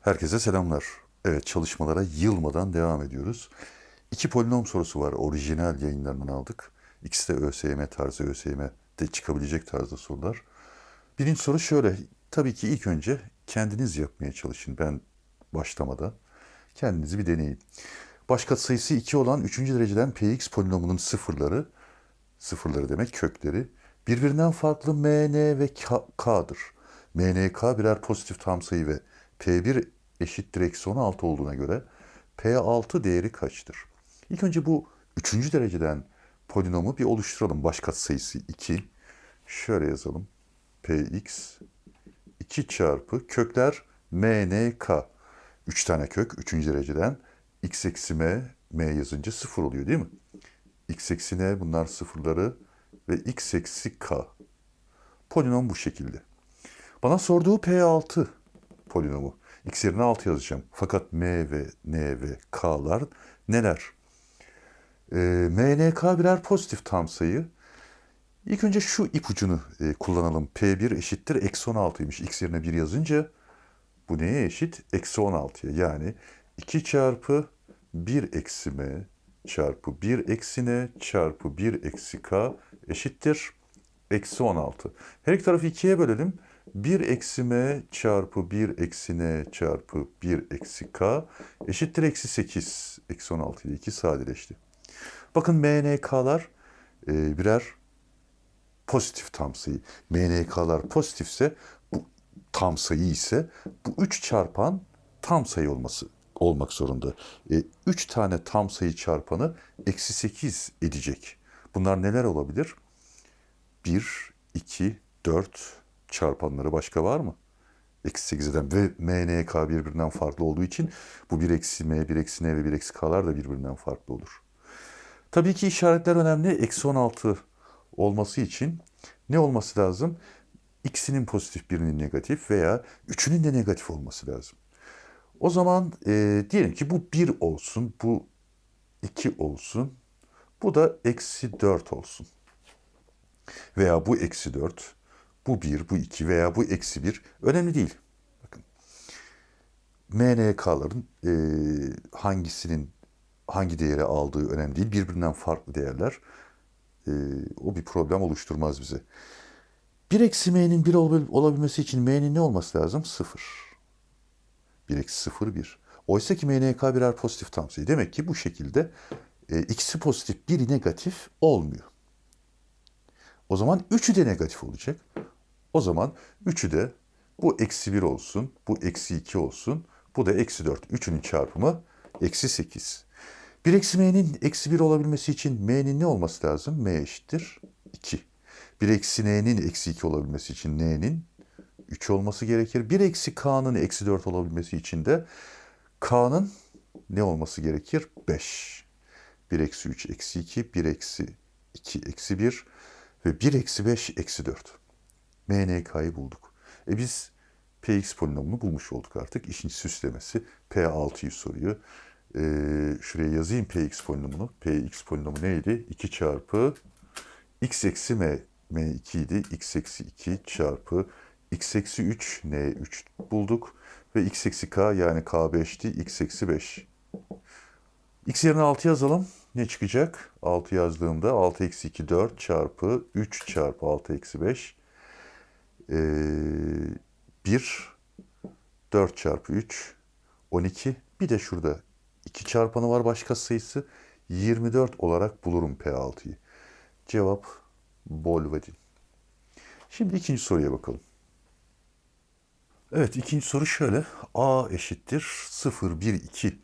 Herkese selamlar. Evet çalışmalara yılmadan devam ediyoruz. İki polinom sorusu var orijinal yayınlarından aldık. İkisi de ÖSYM tarzı, ÖSYM'de çıkabilecek tarzda sorular. Birinci soru şöyle. Tabii ki ilk önce kendiniz yapmaya çalışın. Ben başlamadan. Kendinizi bir deneyin. Baş katsayısı 2 olan 3. dereceden px polinomunun sıfırları, sıfırları demek kökleri, birbirinden farklı mn ve k'dır. mnk birer pozitif tam sayı ve p1 eşittir eksi 16 olduğuna göre p6 değeri kaçtır? İlk önce bu 3. dereceden polinomu bir oluşturalım. Baş katsayısı 2. Şöyle yazalım. px 2 çarpı kökler mnk. 3 tane kök 3. dereceden x eksi m, m yazınca 0 oluyor değil mi? x eksi n bunlar sıfırları ve x eksi k. Polinom bu şekilde. Bana sorduğu P6 polinomu. X yerine 6 yazacağım. Fakat M ve N ve K'lar neler? Ee, M, N, K birer pozitif tam sayı. İlk önce şu ipucunu e, kullanalım. P1 eşittir eksi 16'ymış. X yerine 1 yazınca bu neye eşit? Eksi 16'ya. Yani 2 çarpı 1 eksi M çarpı 1 eksi N çarpı 1 eksi K eşittir eksi 16. Her iki tarafı 2'ye bölelim. 1 eksi M çarpı 1 eksi N çarpı 1 eksi K eşittir eksi 8. Eksi 16 ile 2 sadeleşti. Bakın MNK'lar e, birer pozitif tam sayı. MNK'lar pozitifse bu tam sayı ise bu 3 çarpan tam sayı olması olmak zorunda. 3 tane tam sayı çarpanı eksi 8 edecek. Bunlar neler olabilir? 1, 2, 4 çarpanları başka var mı? Eksi 8'den ve MNK birbirinden farklı olduğu için bu 1 eksi M, 1 eksi N ve 1 eksi K'lar da birbirinden farklı olur. Tabii ki işaretler önemli. Eksi 16 olması için ne olması lazım? X'inin pozitif birinin negatif veya üçünün de negatif olması lazım. O zaman e, diyelim ki bu 1 olsun, bu 2 olsun, bu da eksi 4 olsun. Veya bu eksi 4, bu 1, bu 2 veya bu eksi 1 önemli değil. Bakın MNK'ların e, hangisinin hangi değeri aldığı önemli değil. Birbirinden farklı değerler. E, o bir problem oluşturmaz bize. 1 eksi m'nin 1 olabilmesi için m'nin ne olması lazım? 0. 1 eksi 0 1. Oysa ki MNK birer pozitif tam sayı. Demek ki bu şekilde e, ikisi pozitif, biri negatif olmuyor. O zaman üçü de negatif olacak. O zaman üçü de bu eksi 1 olsun, bu eksi 2 olsun, bu da eksi 4. Üçünün çarpımı eksi 8. 1 eksi m'nin eksi 1 olabilmesi için m'nin ne olması lazım? m eşittir 2. 1 eksi n'nin eksi 2 olabilmesi için n'nin 3 olması gerekir. 1 eksi k'nın eksi 4 olabilmesi için de k'nın ne olması gerekir? 5. 1 eksi 3 eksi 2, 1 eksi 2 eksi 1 ve 1 eksi 5 eksi 4. MNK'yı bulduk. E biz Px polinomunu bulmuş olduk artık. İşin süslemesi P6'yı soruyor. Ee, şuraya yazayım Px polinomunu. Px polinomu neydi? 2 çarpı x eksi m. m2 idi. x eksi 2 çarpı x eksi 3 n3 bulduk. Ve x eksi k yani k5'ti. x eksi 5. x yerine 6 yazalım. Ne çıkacak? 6 yazdığımda 6 eksi 2 4 çarpı 3 çarpı 6 eksi 5. Ee, 1 4 çarpı 3 12. Bir de şurada 2 çarpanı var başka sayısı. 24 olarak bulurum P6'yı. Cevap Bolvadin. Şimdi ikinci soruya bakalım. Evet ikinci soru şöyle. A eşittir 0, 1, 2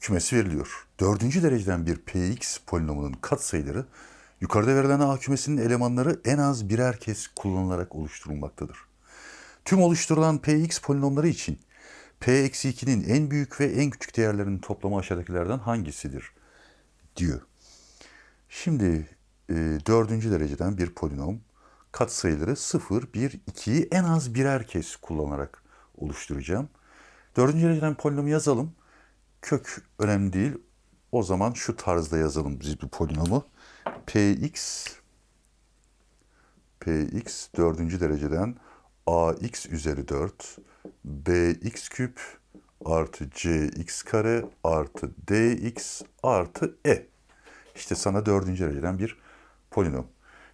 kümesi veriliyor. Dördüncü dereceden bir Px polinomunun katsayıları yukarıda verilen A kümesinin elemanları en az birer kez kullanılarak oluşturulmaktadır. Tüm oluşturulan Px polinomları için P-2'nin en büyük ve en küçük değerlerinin toplamı aşağıdakilerden hangisidir? diyor. Şimdi e, dördüncü dereceden bir polinom katsayıları 0, 1, 2'yi en az birer kez kullanarak oluşturacağım. Dördüncü dereceden polinomu yazalım. Kök önemli değil. O zaman şu tarzda yazalım biz bu polinomu. Px Px dördüncü dereceden ax üzeri 4 bx küp artı cx kare artı dx artı e. İşte sana dördüncü dereceden bir polinom.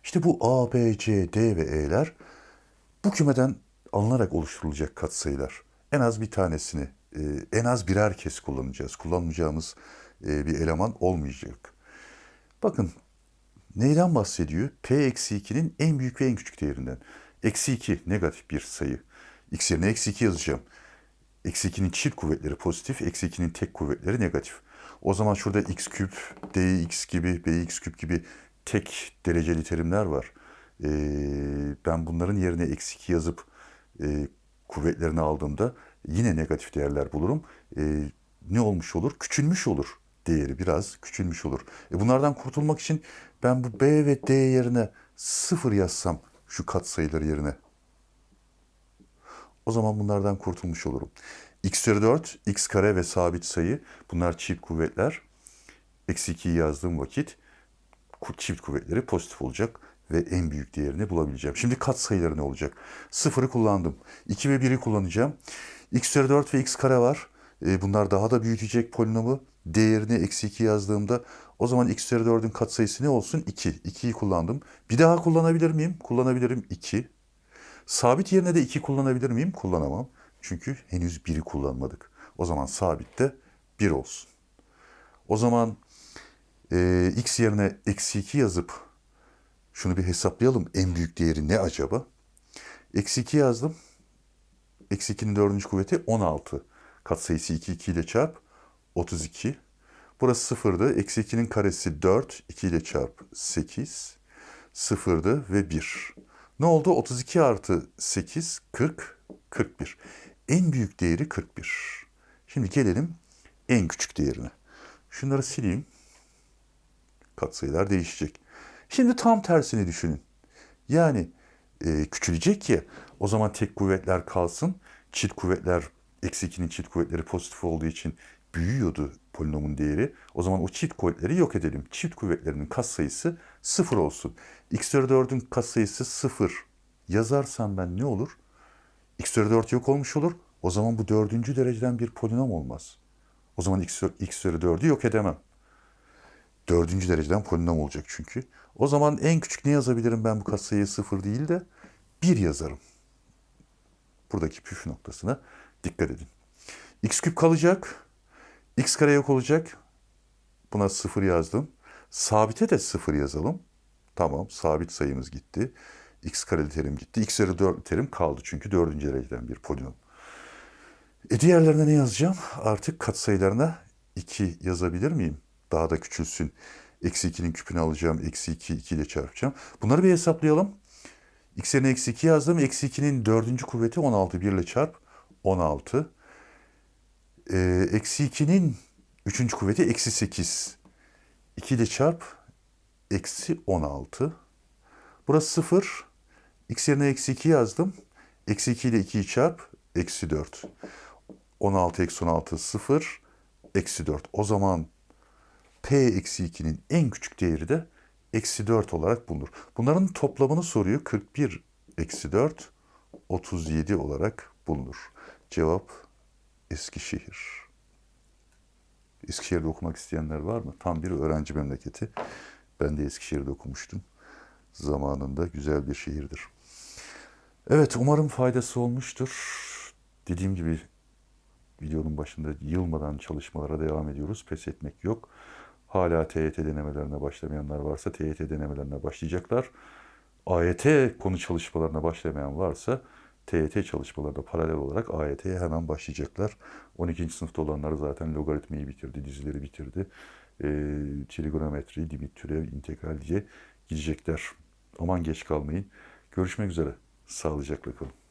İşte bu a, b, c, d ve e'ler bu kümeden alınarak oluşturulacak katsayılar. En az bir tanesini, e, en az birer kez kullanacağız. Kullanmayacağımız e, bir eleman olmayacak. Bakın neyden bahsediyor? P eksi 2'nin en büyük ve en küçük değerinden. Eksi 2 negatif bir sayı. X yerine eksi 2 yazacağım. Eksi 2'nin çift kuvvetleri pozitif, eksi 2'nin tek kuvvetleri negatif. O zaman şurada x küp, dx gibi, bx küp gibi tek dereceli terimler var. Ee, ben bunların yerine eksi 2 yazıp e, kuvvetlerini aldığımda yine negatif değerler bulurum. Ee, ne olmuş olur? Küçülmüş olur değeri biraz küçülmüş olur. E bunlardan kurtulmak için ben bu b ve d yerine sıfır yazsam şu katsayıları yerine o zaman bunlardan kurtulmuş olurum. x üzeri 4, x kare ve sabit sayı bunlar çift kuvvetler. Eksi 2'yi yazdığım vakit çift kuvvetleri pozitif olacak ve en büyük değerini bulabileceğim. Şimdi kat sayıları ne olacak? Sıfırı kullandım. 2 ve 1'i kullanacağım. x üzeri 4 ve x kare var. E, bunlar daha da büyütecek polinomu. Değerini eksi 2 yazdığımda o zaman x üzeri 4'ün katsayısı ne olsun? 2. 2'yi kullandım. Bir daha kullanabilir miyim? Kullanabilirim 2. Sabit yerine de 2 kullanabilir miyim? Kullanamam. Çünkü henüz 1'i kullanmadık. O zaman sabit de 1 olsun. O zaman e, x yerine eksi 2 yazıp şunu bir hesaplayalım. En büyük değeri ne acaba? Eksi 2 yazdım. Eksi 2'nin dördüncü kuvveti 16. Katsayısı 2, 2 ile çarp 32. Burası sıfırdı. Eksi 2'nin karesi 4. 2 ile çarp 8. Sıfırdı ve 1. Ne oldu? 32 artı 8, 40, 41. En büyük değeri 41. Şimdi gelelim en küçük değerine. Şunları sileyim. Katsayılar değişecek. Şimdi tam tersini düşünün. Yani e, küçülecek ya o zaman tek kuvvetler kalsın. Çift kuvvetler eksi 2'nin çift kuvvetleri pozitif olduğu için büyüyordu polinomun değeri. O zaman o çift kuvvetleri yok edelim. Çift kuvvetlerinin katsayısı sıfır olsun. x üzeri 4'ün katsayısı sıfır yazarsam ben ne olur? x üzeri 4 yok olmuş olur. O zaman bu dördüncü dereceden bir polinom olmaz. O zaman x, üzeri 4'ü yok edemem. Dördüncü dereceden polinom olacak çünkü. O zaman en küçük ne yazabilirim ben bu katsayıya sıfır değil de bir yazarım. Buradaki püf noktasına dikkat edin. x küp kalacak. X kare yok olacak. Buna sıfır yazdım. Sabite de sıfır yazalım. Tamam sabit sayımız gitti. x kareli terim gitti. x üzeri 4 terim kaldı çünkü dördüncü dereceden bir polinom. E diğerlerine ne yazacağım? Artık katsayılarına 2 yazabilir miyim? Daha da küçülsün. Eksi 2'nin küpünü alacağım. Eksi 2, 2 ile çarpacağım. Bunları bir hesaplayalım. X yerine eksi 2 yazdım. Eksi 2'nin dördüncü kuvveti 16. 1 ile çarp. 16. Ee, eksi 2'nin üçüncü kuvveti eksi 8. 2 ile çarp. Eksi 16. Burası 0. X yerine eksi 2 yazdım. Eksi 2 ile 2'yi çarp. Eksi 4. 16 eksi 16 0. Eksi 4. O zaman P eksi 2'nin en küçük değeri de eksi 4 olarak bulunur. Bunların toplamını soruyor. 41 eksi 4 37 olarak bulunur. Cevap Eskişehir. Eskişehir'de okumak isteyenler var mı? Tam bir öğrenci memleketi. Ben de Eskişehir'de okumuştum. Zamanında güzel bir şehirdir. Evet umarım faydası olmuştur. Dediğim gibi videonun başında yılmadan çalışmalara devam ediyoruz. Pes etmek yok. Hala TYT denemelerine başlamayanlar varsa TYT denemelerine başlayacaklar. AYT konu çalışmalarına başlamayan varsa TYT çalışmalarına paralel olarak AYT'ye hemen başlayacaklar. 12. sınıfta olanlar zaten logaritmayı bitirdi, dizileri bitirdi. E, trigonometri, limit, türev, integral diye gidecekler. Aman geç kalmayın. Görüşmek üzere. Sağlıcakla kalın.